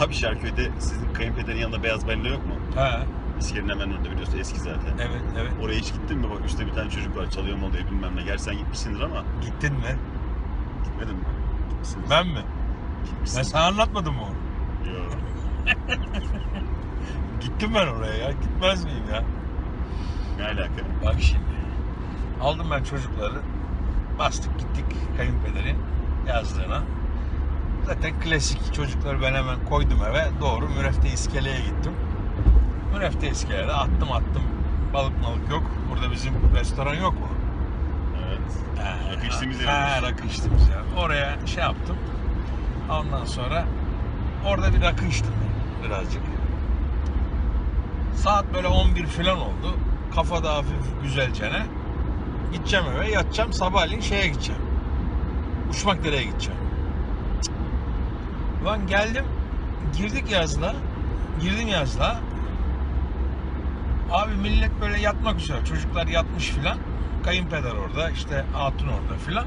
Abi Şarköy'de sizin kayınpederin yanında beyaz balina yok mu? Ha, İskelenin hemen orada biliyorsun eski zaten. evet evet. Oraya hiç gittin mi? Bak üstte bir tane çocuk var çalıyor mu oluyor bilmem ne. Gerçi sen gitmişsindir ama Gittin mi? gitmedin mi? Gitmişsindir. Ben mi? Gitmişsin. Ben sana anlatmadım mı onu? Yok. Gittim ben oraya ya. Gitmez miyim ya? Ne alaka? Bak şimdi. Aldım ben çocukları. Bastık gittik kayınpederin yazlığına. Zaten klasik çocukları ben hemen koydum eve. Doğru Mürefte İskele'ye gittim. Mürefte İskele'de attım attım. Balık malık yok. Burada bizim restoran yok mu? Evet. Ha, Rakı içtiğimiz yer Ha, olmuş. rakı içtiğimiz yer. Oraya şey yaptım. Ondan sonra orada bir rakı içtim birazcık. Saat böyle 11 falan oldu. Kafada hafif güzelcene. Gideceğim eve yatacağım. Sabahleyin şeye gideceğim. Uçmak nereye gideceğim. Ulan geldim. Girdik yazla. Girdim yazla. Abi millet böyle yatmak üzere. Çocuklar yatmış filan. Kayınpeder orada. işte hatun orada filan.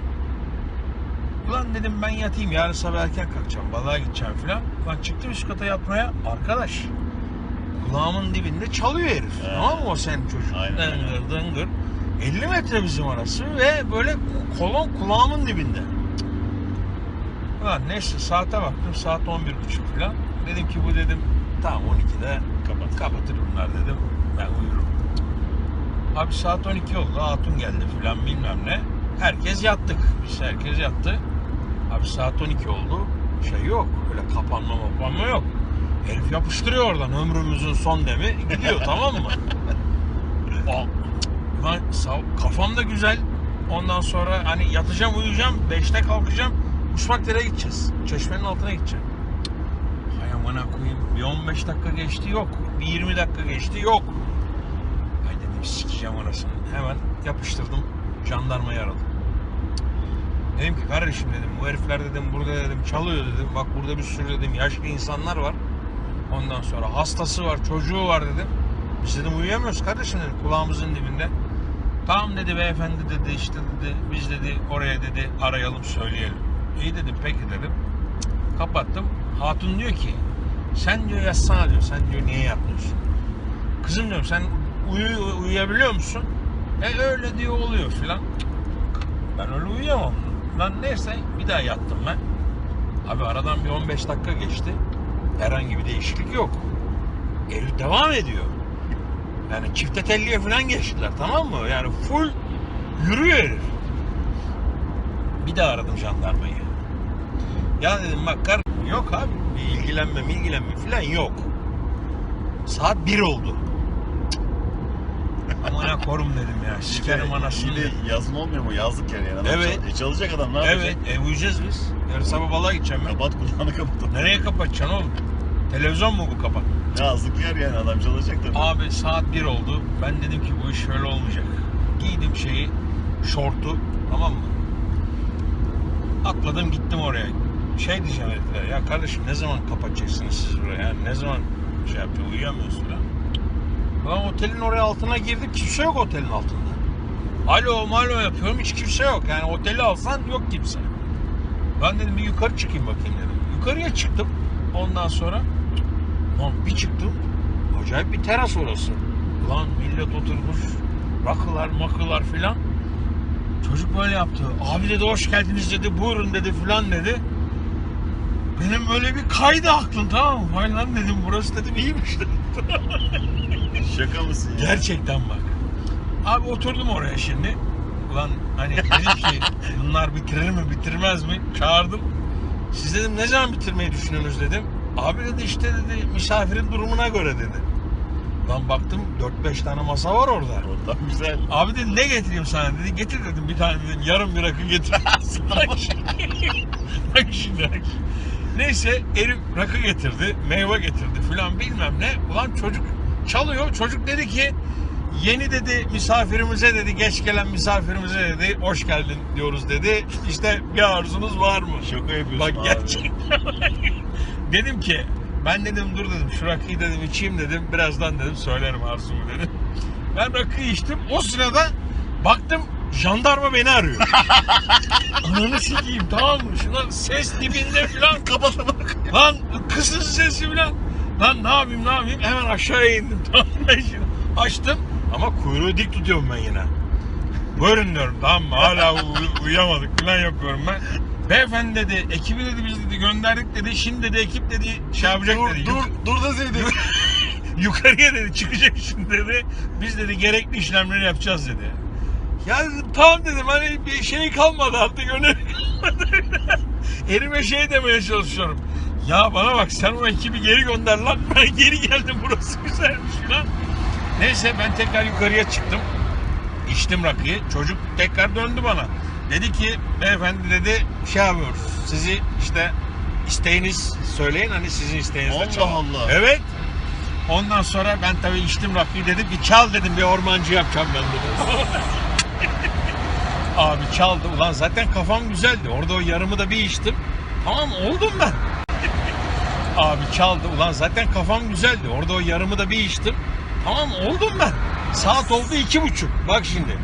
Ulan dedim ben yatayım. Yarın sabah erken kalkacağım. Balığa gideceğim filan. Ulan çıktım üst kata yatmaya. Arkadaş kulağımın dibinde çalıyor herif. He. Tamam mı o senin çocuk? Aynen, dıngır. 50 metre bizim arası ve böyle kolon kulağımın dibinde. Ulan neyse saate baktım saat 11.30 falan. Dedim ki bu dedim tamam 12'de Kapat. kapatır bunlar dedim. Ben uyurum. Abi saat 12 oldu. Hatun geldi filan bilmem ne. Herkes yattık. Biz herkes yattı. Abi saat 12 oldu. Şey yok. Öyle kapanma mapanma yok. Herif yapıştırıyor oradan ömrümüzün son demi. Gidiyor tamam mı? Aa, Lan sağ- kafam da güzel. Ondan sonra hani yatacağım uyuyacağım. 5'te kalkacağım. Uçmak nereye gideceğiz? Çeşmenin altına gideceğim. Hay amına koyayım. Bir 15 dakika geçti yok. Bir 20 dakika geçti yok. Ay dedim sikeceğim orasını. Hemen yapıştırdım. Jandarmayı aradım. Dedim ki kardeşim dedim bu herifler dedim burada dedim çalıyor dedim. Bak burada bir sürü dedim yaşlı insanlar var. Ondan sonra hastası var, çocuğu var dedim. Biz dedim uyuyamıyoruz kardeşim dedim kulağımızın dibinde. Tamam dedi beyefendi dedi işte dedi biz dedi oraya dedi arayalım söyleyelim. İyi dedim peki dedim. Kapattım. Hatun diyor ki sen diyor yatsana diyor sen diyor niye yatmıyorsun? Kızım diyorum sen uyu, uyuyabiliyor musun? E öyle diyor oluyor filan. Ben öyle uyuyamam. Lan neyse bir daha yattım ben. Abi aradan bir 15 dakika geçti. Herhangi bir değişiklik yok. Herif devam ediyor. Yani çifte telliye falan geçtiler tamam mı? Yani full yürüyor herif. Bir daha aradım jandarmayı. Ya dedim bak kar yok abi bir ilgilenme ilgilenme falan yok. Saat 1 oldu. Amına korum dedim ya. Sikerim anasını. Yine yazın olmuyor mu? Yazlık yer yani. Adam Evet. çal- e, çalacak adam ne Evet, yapacak? e, uyuyacağız biz. Yarın sabah balığa gideceğim ben. Kapat kulağını kapat. Nereye kapatacaksın oğlum? Televizyon mu bu kapat? Yazlık yer yani adam çalacak tabii. Abi saat 1 oldu. Ben dedim ki bu iş şöyle olmayacak. Giydim şeyi, şortu tamam mı? Atladım gittim oraya. Şey diyeceğim heriflere ya kardeşim ne zaman kapatacaksınız siz buraya? Yani ne zaman şey yapıyor uyuyamıyorsun falan. Ulan otelin oraya altına girdim kimse yok otelin altında. Alo malo yapıyorum hiç kimse yok. Yani oteli alsan yok kimse. Ben dedim bir yukarı çıkayım bakayım dedim. Yukarıya çıktım. Ondan sonra Lan bir çıktım. Acayip bir teras orası. Lan millet oturmuş. Rakılar makılar filan. Çocuk böyle yaptı. Abi dedi hoş geldiniz dedi. Buyurun dedi filan dedi. Benim böyle bir kaydı aklım tamam mı? Vay lan dedim burası dedim iyiymiş dedim. Şaka mısın ya? Gerçekten bak. Abi oturdum oraya şimdi. Ulan hani dedim ki bunlar bitirir mi bitirmez mi? Çağırdım. Siz dedim ne zaman bitirmeyi düşünüyorsunuz dedim. Abi dedi işte dedi misafirin durumuna göre dedi. Lan baktım 4-5 tane masa var orada. Ortam güzel. Abi dedi ne getireyim sana dedi. Getir dedim bir tane dedim yarım bir rakı getir. bak şimdi. bak şimdi. Neyse herif rakı getirdi, meyve getirdi filan bilmem ne. Ulan çocuk çalıyor. Çocuk dedi ki yeni dedi misafirimize dedi geç gelen misafirimize dedi hoş geldin diyoruz dedi. İşte bir arzunuz var mı? Şaka yapıyorsun Bak abi. gerçekten. dedim ki ben dedim dur dedim şu rakıyı dedim içeyim dedim. Birazdan dedim söylerim arzumu dedim. Ben rakıyı içtim. O sırada baktım jandarma beni arıyor. Ananı sikeyim tamam mı? Şuna ses dibinde falan Kapat bak. Lan kısın sesi falan. Lan ne yapayım ne yapayım hemen aşağıya indim. Tamam şimdi açtım ama kuyruğu dik tutuyorum ben yine. Buyurun diyorum tamam mı? Hala uy- uyuyamadık falan yapıyorum ben. Beyefendi dedi, ekibi dedi biz dedi gönderdik dedi. Şimdi dedi ekip dedi şey yapacak dur, dedi. dur, dur deseydin. yukarıya dedi çıkacak şimdi dedi. Biz dedi gerekli işlemleri yapacağız dedi. Ya dedim tamam dedim hani bir şey kalmadı artık önemli kalmadı. Elime şey demeye çalışıyorum. Ya bana bak sen o ekibi geri gönder lan. Ben geri geldim burası güzelmiş lan. Neyse ben tekrar yukarıya çıktım. İçtim rakıyı. Çocuk tekrar döndü bana. Dedi ki beyefendi dedi şey yapıyoruz. Sizi işte isteğiniz söyleyin hani sizin isteğinizle Allah çalalım. Allah. Evet. Ondan sonra ben tabii içtim rakıyı dedim ki çal dedim bir ormancı yapacağım ben dedim. Abi çaldı ulan zaten kafam güzeldi. Orada o yarımı da bir içtim. Tamam oldum ben. Abi çaldı ulan zaten kafam güzeldi. Orada o yarımı da bir içtim. Tamam oldum ben. Saat oldu iki buçuk. Bak şimdi.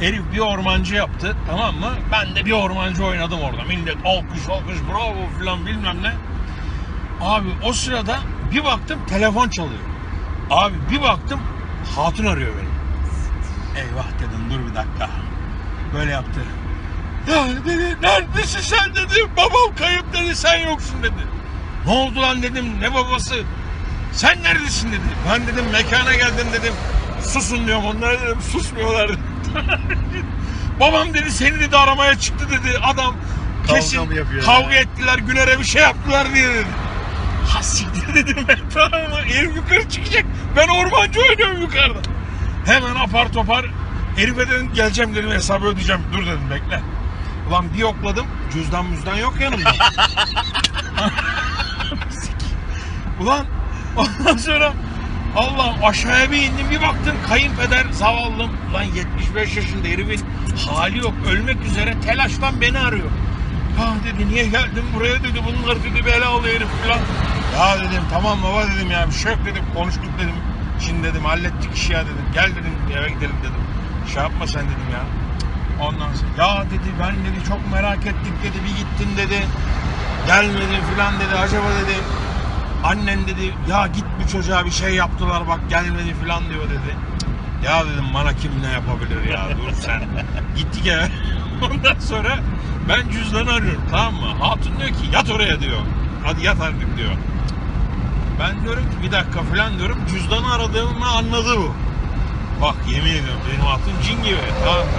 Herif bir ormancı yaptı tamam mı? Ben de bir ormancı oynadım orada. Millet alkış alkış bravo filan bilmem ne. Abi o sırada bir baktım telefon çalıyor. Abi bir baktım hatun arıyor beni. Eyvah dedim dur bir dakika. Böyle yaptı. Ya dedi neredesin sen dedi. Babam kayıp dedi sen yoksun dedi. Ne oldu lan dedim ne babası. Sen neredesin dedi. Ben dedim mekana geldim dedim. Susun diyorum onlara dedim susmuyorlar. Babam dedi seni dedi aramaya çıktı dedi. Adam Kavga kesin mı yapıyor kavga ya? ettiler Güner'e bir şey yaptılar diye dedi. Ha siktir dedim ben tamam? Herif yukarı çıkacak. Ben ormancı oynuyorum yukarıda. Hemen apar topar herife dedim geleceğim dedim hesabı ödeyeceğim. Dur dedim bekle. Ulan bir yokladım cüzdan müzdan yok yanımda. Ulan ondan sonra Allah'ım aşağıya bir indim bir baktım kayınpeder zavallım. Ulan 75 yaşında herifin hali yok ölmek üzere telaştan beni arıyor. Ya dedi niye geldin buraya dedi bunlar dedi bela oluyor herif falan. Ya dedim tamam baba dedim ya bir şey yok dedim konuştuk dedim. Şimdi dedim hallettik işi ya dedim gel dedim eve gidelim dedim. Şey yapma sen dedim ya. Ondan sonra ya dedi ben dedi çok merak ettik dedi bir gittin dedi. Gelmedin filan dedi acaba dedi. Annen dedi ya git bu çocuğa bir şey yaptılar bak gelmedi filan diyor dedi. Ya dedim bana kim ne yapabilir ya dur sen. Gittik eve. Ondan sonra ben cüzdanı arıyorum tamam mı? Hatun diyor ki yat oraya diyor. Hadi yat artık diyor. Ben diyorum ki bir dakika falan diyorum. Cüzdanı aradığımı anladı bu. Bak yemin ediyorum benim hatun cin gibi tamam mı?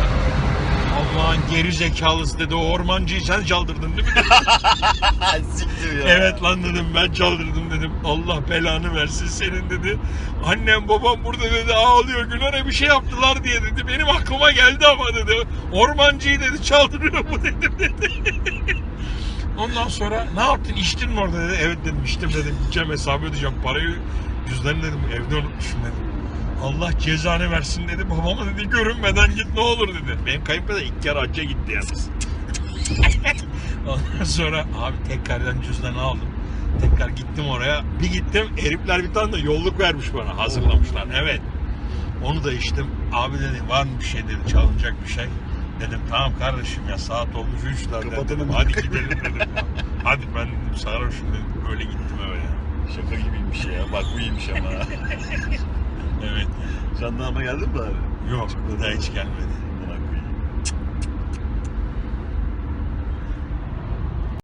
Allah'ın geri zekalısı dedi o ormancıyı sen çaldırdın değil mi? Siktir ya. Evet lan dedim ben çaldırdım dedim. Allah belanı versin senin dedi. Annem babam burada dedi ağlıyor Güler'e bir şey yaptılar diye dedi. Benim aklıma geldi ama dedi. Ormancıyı dedi çaldırıyor bu dedim dedi. Ondan sonra ne yaptın içtin mi orada dedi. Evet dedim içtim dedim. Gideceğim hesabı ödeyeceğim parayı. Cüzdanı dedim evde unutmuşum dedim. Allah cezanı versin dedi. Babama dedi görünmeden git ne olur dedi. Benim kayınpeder ilk kere hacca gitti yalnız. Ondan sonra abi tekrardan cüzdanı aldım. Tekrar gittim oraya. Bir gittim herifler bir tane de yolluk vermiş bana. Hazırlamışlar. Evet. Onu da içtim. Abi dedi var mı bir şey dedi çalınacak bir şey. Dedim tamam kardeşim ya saat olmuş üçler Kapatalım. dedim. Hadi gidelim dedim. Hadi ben dedim sarhoşum dedim. Öyle gittim eve ya. Şaka gibiymiş ya. Bak bu iyiymiş ama. Evet. Jandarma geldi mi bari? Yok daha hiç gelmedi.